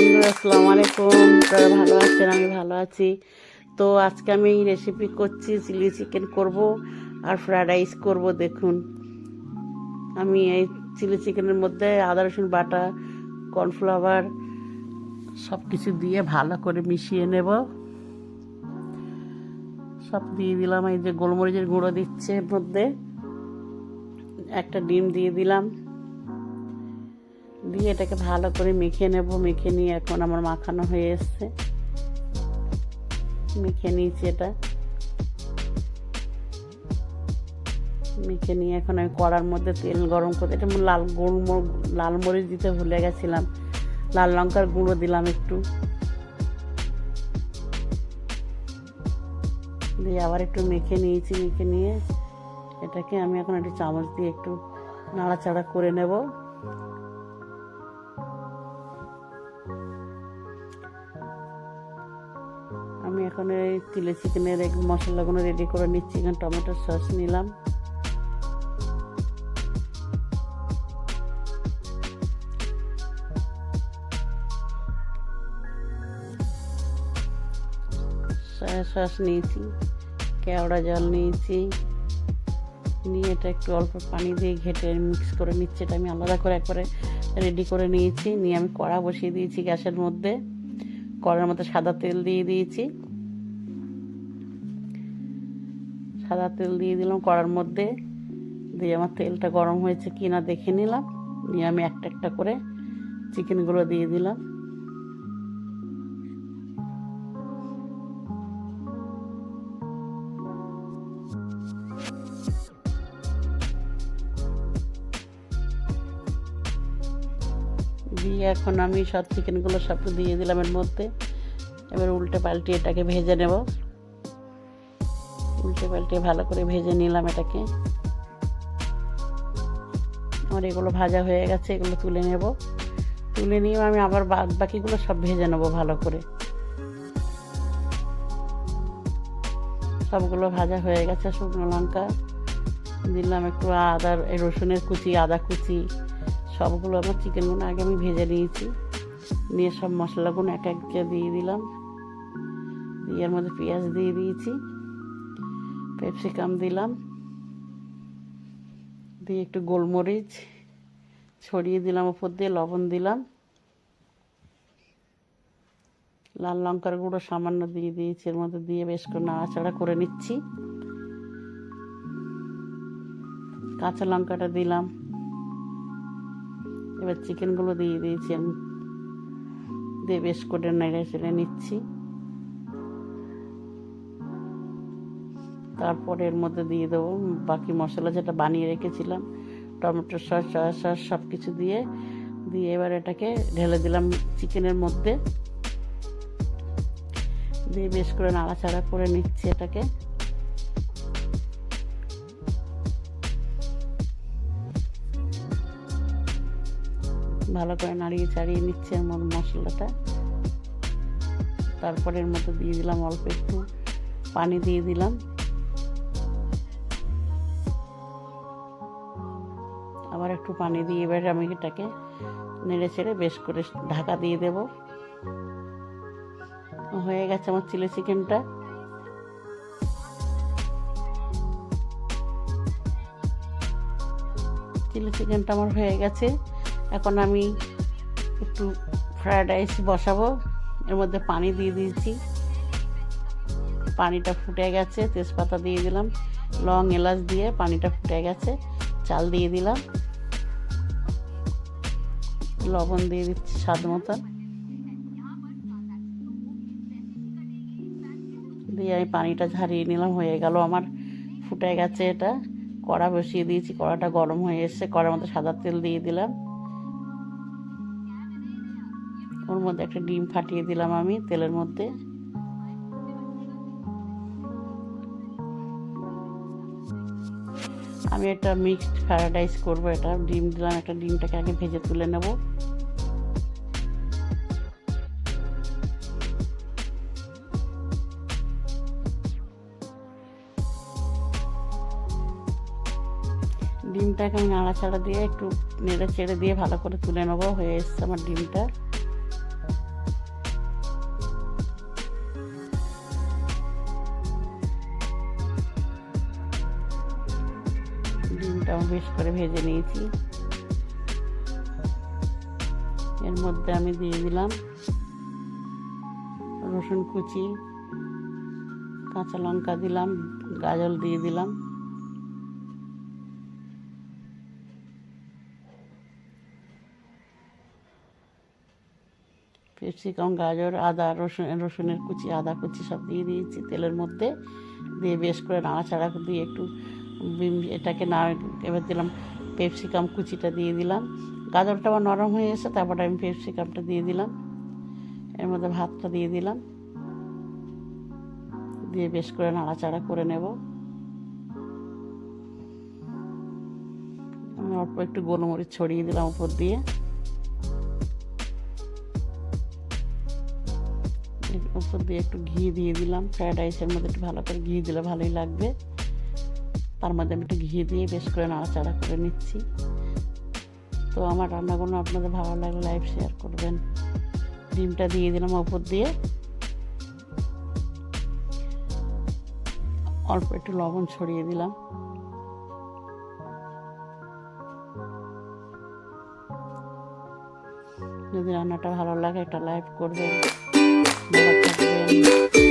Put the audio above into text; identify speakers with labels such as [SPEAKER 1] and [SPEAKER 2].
[SPEAKER 1] বন্ধুরা আসসালামু আলাইকুম। আপনারা ভালো আছেন? আমি ভালো আছি। তো আজকে আমি রেসিপি করছি চিলি চিকেন করব আর ফ্রায়েড রাইস করব, দেখুন। আমি এই চিলি চিকেনের মধ্যে আদা, রসুন বাটা কর্নফ্লাওয়ার সব কিছু দিয়ে ভালো করে মিশিয়ে নেব। সব দিয়ে দিলাম, এই যে গোলমরিচের গুঁড়ো দিচ্ছে মধ্যে। একটা ডিম দিয়ে দিলাম। দিয়ে এটাকে ভালো করে মেখে নেব। মেখে নিয়ে এখন আমার মাখানো হয়ে এসছে। মেখে নিয়েছি এটা। মেখে নিয়ে এখন আমি কড়ার মধ্যে তেল গরম করতে এটা লাল গোলমর লাল মরিচ দিতে ভুলে গেছিলাম। লাল লঙ্কার গুঁড়ো দিলাম একটু। দিয়ে আবার একটু মেখে নিয়েছি, মেখে নিয়ে এটাকে আমি এখন একটু চামচ দিয়ে একটু নাড়াচাড়া করে নেব। আমি এখন এই চিলি চিকেনের এক মশলাগুলো রেডি করে নিচ্ছি। এখানে টমেটো সস নিলাম। সয়া সস নিয়েছি, কেওড়া জল নিয়েছি। নিয়ে এটা একটু অল্প পানি দিয়ে ঘেটে মিক্স করে নিচ্ছি। এটা আমি আলাদা করে একবারে রেডি করে নিয়েছি। নিয়ে আমি কড়া বসিয়ে দিয়েছি গ্যাসের মধ্যে। কড়ার মধ্যে সাদা তেল দিয়ে দিয়েছি। সাদা তেল দিয়ে দিলাম কড়ার মধ্যে। দিয়ে আমার তেলটা গরম হয়েছে কি না দেখে নিলাম। নিয়ে আমি একটা একটা করে চিকেনগুলো দিয়ে দিলাম। দিয়ে এখন আমি সব চিকেনগুলো সব দিয়ে দিলাম এর মধ্যে। এবার উল্টে পাল্টে এটাকে ভেজে নেব। উল্টে পাল্টে ভালো করে ভেজে নিলাম এটাকে। আমার এগুলো ভাজা হয়ে গেছে, এগুলো তুলে নেব। তুলে নিয়ে আমি আবার বাদ বাকিগুলো সব ভেজে নেব ভালো করে। সবগুলো ভাজা হয়ে গেছে শুকনো লঙ্কা। দিলাম একটু আদা রসুনের কুচি, আদা কুচি। সবগুলো আমার চিকেনগুলো আগে আমি ভেজে নিয়েছি। নিয়ে সব মশলাগুলো এক এককে দিয়ে দিলাম। দিয়ে এর মধ্যে পেঁয়াজ দিয়ে দিয়েছি। পেপসিকাম দিলাম। দিয়ে একটু গোলমরিচ ছড়িয়ে দিলাম উপর দিয়ে লবণ দিলাম। লাল লঙ্কার গুঁড়ো সামান্য দিয়ে দিয়েছি, এর মধ্যে দিয়ে বেশ করে নাড়াচাড়া করে নিচ্ছি। কাঁচা লঙ্কাটা দিলাম। এবার চিকেনগুলো দিয়ে দিয়েছি আমি। দিয়ে বেশ করে নেড়ে চেড়ে নিচ্ছি। তারপরে এর মধ্যে দিয়ে দেবো বাকি মশলা যেটা বানিয়ে রেখেছিলাম, টমেটো সস সয়া সস সব কিছু দিয়ে। দিয়ে এবার এটাকে ঢেলে দিলাম চিকেনের মধ্যে। দিয়ে বেশ করে নাড়াচাড়া করে নিচ্ছি এটাকে। ভালো করে নাড়িয়ে চাড়িয়ে নিচ্ছে আমার মশলাটা। তারপরে এর মধ্যে দিয়ে দিলাম অল্প একটু পানি দিয়ে দিলাম। আবার একটু পানি দিয়ে এবার আমি এটাকে নেড়ে ছেড়ে বেশ করে ঢাকা দিয়ে দেব। হয়ে গেছে আমার চিলি চিকেনটা। চিলি চিকেনটা আমার হয়ে গেছে। এখন আমি একটু ফ্রায়েড রাইস বসাবো। এর মধ্যে পানি দিয়ে দিয়েছি। পানিটা ফুটে গেছে, তেজপাতা দিয়ে দিলাম। লং এলাচ দিয়ে পানিটা ফুটে গেছে, চাল দিয়ে দিলাম। লবণ দিয়ে দিচ্ছি স্বাদ মতন দিয়ে আমি পানিটা ঝারিয়ে নিলাম, হয়ে গেল আমার। ফুটে গেছে এটা। কড়া বসিয়ে দিয়েছি, কড়াটা গরম হয়ে এসছে, কড়ার মধ্যে সাদা তেল দিয়ে দিলাম। ওর মধ্যে একটা ডিম ফাটিয়ে দিলাম আমি তেলের মধ্যে। আমি একটা মিক্সড ফ্রায়েড রাইস করব এটা। ডিম দিলাম, একটা ডিমটাকে আগে ভেজে তুলে নেব। ডিমটাকে আমি নাড়াচাড়া দিয়ে একটু নেড়ে চেড়ে দিয়ে ভালো করে তুলে নেব, হয়ে এসছে আমার ডিমটা। আমি বেশ করে ভেজে নিয়েছি। এর মধ্যে আমি দিয়ে দিলাম রসুন কুচি, কাঁচা লঙ্কা দিলাম, গাজর দিয়ে দিলাম। ক্যাপসিকাম, গাজর, আদা, রসুন, রসুনের কুচি, আদা কুচি সব দিয়ে দিয়েছি তেলের মধ্যে। দিয়ে বেশ করে নাড়াচাড়া দিয়ে একটু এটাকে না, এবার দিলাম পেপসিকাম কুচিটা দিয়ে দিলাম। গাজরটা আবার নরম হয়ে এসে তারপরে আমি পেপসিকামটা দিয়ে দিলাম। এর মধ্যে ভাতটা দিয়ে দিলাম। দিয়ে বেশ করে নাড়াচাড়া করে নেব। আমি অল্প একটু গোলমরিচ ছড়িয়ে দিলাম উপর দিয়ে। উপর দিয়ে একটু ঘি দিয়ে দিলাম। ফ্রায়েড রাইসের মধ্যে একটু ভালো করে ঘি দিলে ভালোই লাগবে। তার মধ্যে আমি একটু ঘি দিয়ে বেশ করে নাড়াচাড়া করে নিচ্ছি। তো আমার রান্নাগুলো আপনাদের ভালো লাগলে লাইভ শেয়ার করবেন। ডিমটা দিয়ে দিলাম ওপর দিয়ে। অল্প একটু লবণ ছড়িয়ে দিলাম। যদি রান্নাটা ভালো লাগে একটা লাইভ করবেন, ভালো থাকবেন।